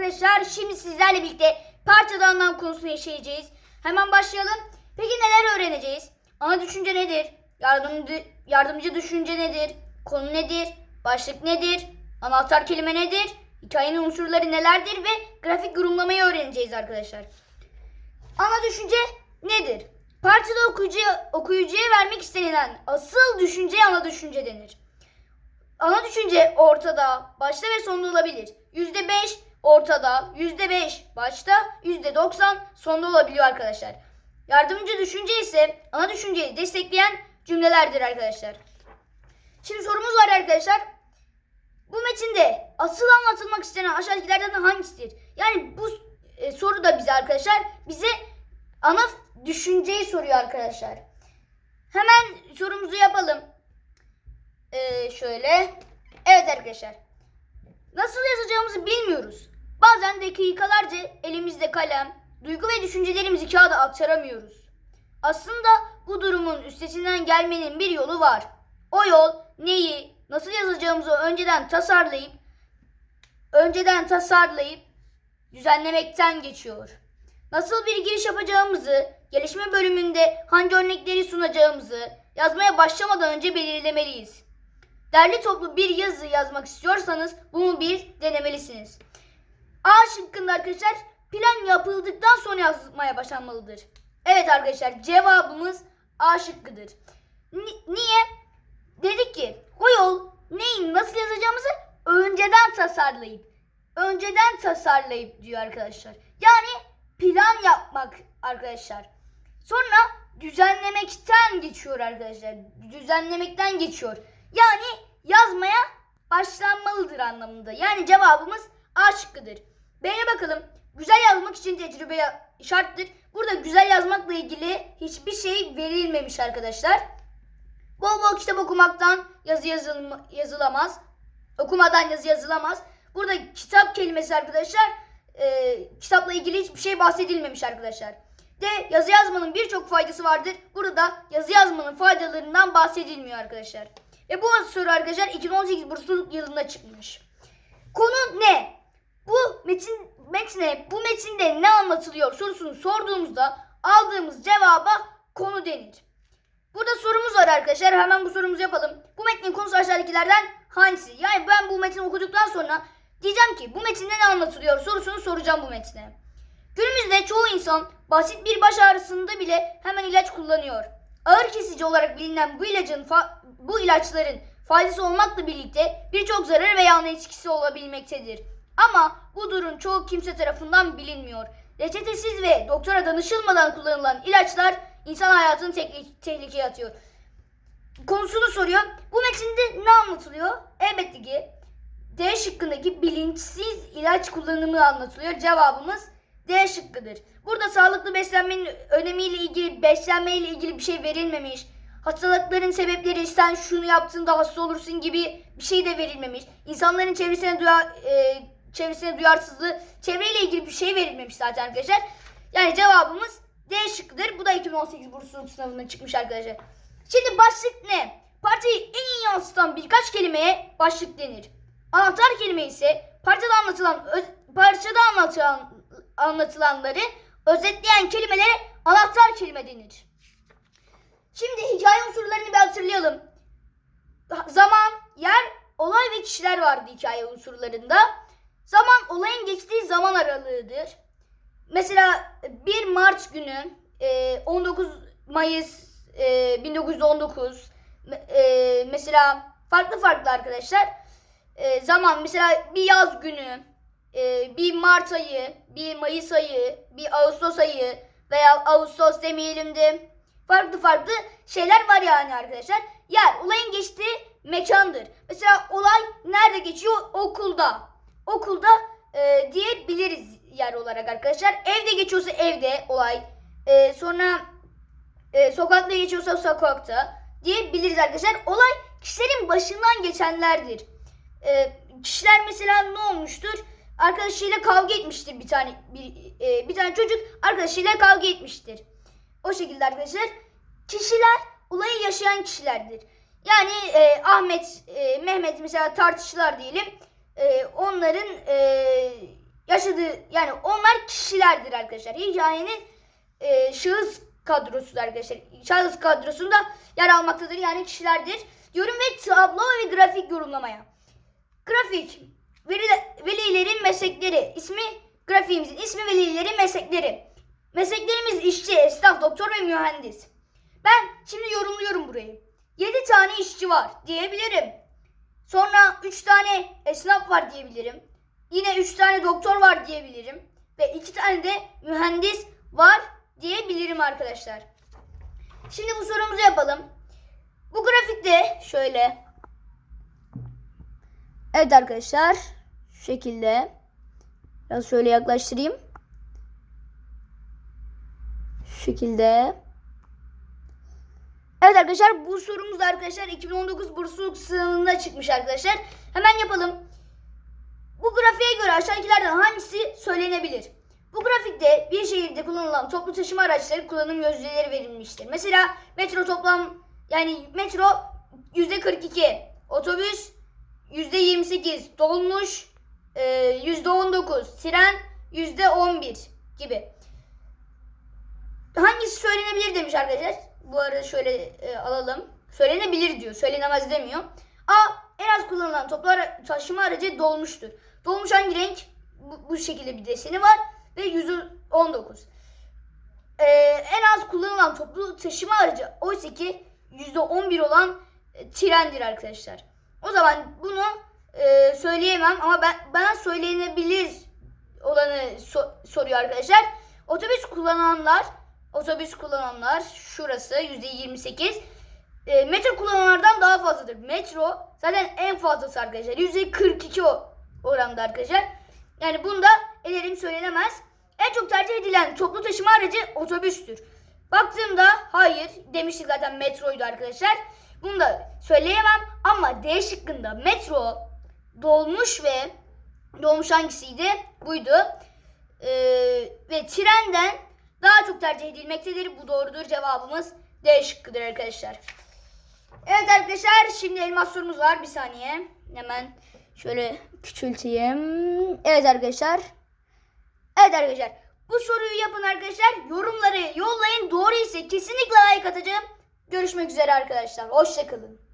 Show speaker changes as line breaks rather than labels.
arkadaşlar. Şimdi sizlerle birlikte parçada anlam konusunu işleyeceğiz. Hemen başlayalım. Peki neler öğreneceğiz? Ana düşünce nedir? Yardımcı, yardımcı düşünce nedir? Konu nedir? Başlık nedir? Anahtar kelime nedir? Hikayenin unsurları nelerdir? Ve grafik yorumlamayı öğreneceğiz arkadaşlar. Ana düşünce nedir? Parçada okuyucuya, okuyucuya vermek istenilen asıl düşünceye ana düşünce denir. Ana düşünce ortada, başta ve sonda olabilir. Yüzde beş ortada, yüzde beş başta, yüzde doksan sonda olabiliyor arkadaşlar. Yardımcı düşünce ise ana düşünceyi destekleyen cümlelerdir arkadaşlar. Şimdi sorumuz var arkadaşlar. Bu metinde asıl anlatılmak istenen aşağıdakilerden hangisidir? Yani bu e, soru da bize arkadaşlar bize ana düşünceyi soruyor arkadaşlar. Hemen sorumuzu yapalım. Ee, şöyle. Evet arkadaşlar. Nasıl yazacağımızı bilmiyoruz. Bazen dakikalarca elimizde kalem, duygu ve düşüncelerimizi kağıda aktaramıyoruz. Aslında bu durumun üstesinden gelmenin bir yolu var. O yol neyi, nasıl yazacağımızı önceden tasarlayıp önceden tasarlayıp düzenlemekten geçiyor. Nasıl bir giriş yapacağımızı, gelişme bölümünde hangi örnekleri sunacağımızı yazmaya başlamadan önce belirlemeliyiz. Derli toplu bir yazı yazmak istiyorsanız bunu bir denemelisiniz. A şıkkında arkadaşlar plan yapıldıktan sonra yazmaya başlanmalıdır. Evet arkadaşlar cevabımız A şıkkıdır. Ni- niye? Dedik ki o yol neyi nasıl yazacağımızı önceden tasarlayıp önceden tasarlayıp diyor arkadaşlar. Yani plan yapmak arkadaşlar. Sonra düzenlemekten geçiyor arkadaşlar. Düzenlemekten geçiyor. Yani yazmaya başlanmalıdır anlamında. Yani cevabımız A şıkkıdır. B'ye bakalım. Güzel yazmak için tecrübe şarttır. Burada güzel yazmakla ilgili hiçbir şey verilmemiş arkadaşlar. Bol bol kitap okumaktan yazı yazılma, yazılamaz. Okumadan yazı yazılamaz. Burada kitap kelimesi arkadaşlar e, kitapla ilgili hiçbir şey bahsedilmemiş arkadaşlar. De yazı yazmanın birçok faydası vardır. Burada da yazı yazmanın faydalarından bahsedilmiyor arkadaşlar. Ve bu soru arkadaşlar 2018 bursluluk yılında çıkmış. Konu ne? Bu metin metne bu metinde ne anlatılıyor sorusunu sorduğumuzda aldığımız cevaba konu denir. Burada sorumuz var arkadaşlar. Hemen bu sorumuzu yapalım. Bu metnin konusu aşağıdakilerden hangisi? Yani ben bu metni okuduktan sonra diyeceğim ki bu metinde ne anlatılıyor sorusunu soracağım bu metne. Günümüzde çoğu insan basit bir baş ağrısında bile hemen ilaç kullanıyor. Ağır kesici olarak bilinen bu ilacın bu ilaçların faydası olmakla birlikte birçok zarar ve yan etkisi olabilmektedir. Ama bu durum çoğu kimse tarafından bilinmiyor. Reçetesiz ve doktora danışılmadan kullanılan ilaçlar insan hayatını te- tehlikeye atıyor. Konusunu soruyor. Bu metinde ne anlatılıyor? Elbette ki D şıkkındaki bilinçsiz ilaç kullanımı anlatılıyor. Cevabımız D şıkkıdır. Burada sağlıklı beslenmenin önemiyle ilgili, beslenmeyle ilgili bir şey verilmemiş. Hastalıkların sebepleri sen şunu yaptığında hasta olursun gibi bir şey de verilmemiş. İnsanların çevresine duyar, e, çevresine duyarsızlığı, çevreyle ilgili bir şey verilmemiş zaten arkadaşlar. Yani cevabımız D şıkkıdır. Bu da 2018 bursluluk sınavından çıkmış arkadaşlar. Şimdi başlık ne? Parçayı en iyi yansıtan birkaç kelimeye başlık denir. Anahtar kelime ise parçada anlatılan öz- parçada anlatılan anlatılanları özetleyen kelimelere anahtar kelime denir. Şimdi hikaye unsurlarını bir hatırlayalım. Zaman, yer, olay ve kişiler vardı hikaye unsurlarında. Zaman olayın geçtiği zaman aralığıdır. Mesela 1 Mart günü e, 19 Mayıs e, 1919 e, mesela farklı farklı arkadaşlar e, zaman mesela bir yaz günü e, bir Mart ayı bir Mayıs ayı bir Ağustos ayı veya Ağustos demeyelim de farklı farklı şeyler var yani arkadaşlar. Yer olayın geçtiği mekandır. Mesela olay nerede geçiyor? Okulda. Okulda e, diyebiliriz yer olarak arkadaşlar. Evde geçiyorsa evde olay. E, sonra e, sokakta geçiyorsa sokakta diyebiliriz arkadaşlar. Olay kişilerin başından geçenlerdir. E, kişiler mesela ne olmuştur? Arkadaşıyla kavga etmiştir bir tane bir, e, bir tane çocuk arkadaşıyla kavga etmiştir. O şekilde arkadaşlar kişiler olayı yaşayan kişilerdir. Yani e, Ahmet, e, Mehmet mesela tartıştılar diyelim. E, onların e, yaşadığı yani onlar kişilerdir arkadaşlar. Hikayenin e, şahıs kadrosudur arkadaşlar. Şahıs kadrosunda yer almaktadır yani kişilerdir. Yorum ve tablo ve grafik yorumlamaya. Grafik veli, velilerin meslekleri ismi grafiğimizin ismi velilerin meslekleri. Mesleklerimiz işçi, esnaf, doktor ve mühendis. Ben şimdi yorumluyorum burayı. 7 tane işçi var diyebilirim. Sonra 3 tane esnaf var diyebilirim. Yine 3 tane doktor var diyebilirim. Ve 2 tane de mühendis var diyebilirim arkadaşlar. Şimdi bu sorumuzu yapalım. Bu grafikte şöyle. Evet arkadaşlar. Şu şekilde. Biraz şöyle yaklaştırayım. Şu şekilde. Evet arkadaşlar bu sorumuz da arkadaşlar 2019 bursluluk sınavında çıkmış arkadaşlar. Hemen yapalım. Bu grafiğe göre aşağıdakilerden hangisi söylenebilir? Bu grafikte bir şehirde kullanılan toplu taşıma araçları kullanım yüzdeleri verilmiştir. Mesela metro toplam yani metro %42, otobüs %28, dolmuş e, %19, tren %11 gibi. Hangisi söylenebilir demiş arkadaşlar. Bu arada şöyle e, alalım. Söylenebilir diyor. Söylenemez demiyor. A. En az kullanılan toplu ara- taşıma aracı dolmuştur. Dolmuş hangi renk? Bu, bu şekilde bir deseni var. Ve 119. Ee, en az kullanılan toplu taşıma aracı oysa ki %11 olan e, trendir arkadaşlar. O zaman bunu e, söyleyemem ama ben bana söylenebilir olanı so- soruyor arkadaşlar. Otobüs kullananlar otobüs kullananlar şurası %28. E, metro kullananlardan daha fazladır. Metro zaten en fazlası arkadaşlar. %42 o oranda arkadaşlar. Yani bunda elerim söylenemez. En çok tercih edilen toplu taşıma aracı otobüstür. Baktığımda hayır demiştik zaten metroydu arkadaşlar. Bunu da söyleyemem ama D şıkkında metro dolmuş ve dolmuş hangisiydi? Buydu. Ee, ve trenden daha çok tercih edilmektedir. Bu doğrudur cevabımız D şıkkıdır arkadaşlar. Evet arkadaşlar şimdi elmas sorumuz var. Bir saniye. Hemen şöyle küçülteyim. Evet arkadaşlar. Evet arkadaşlar. Bu soruyu yapın arkadaşlar. Yorumları yollayın. Doğru ise kesinlikle like atacağım. Görüşmek üzere arkadaşlar. Hoşçakalın.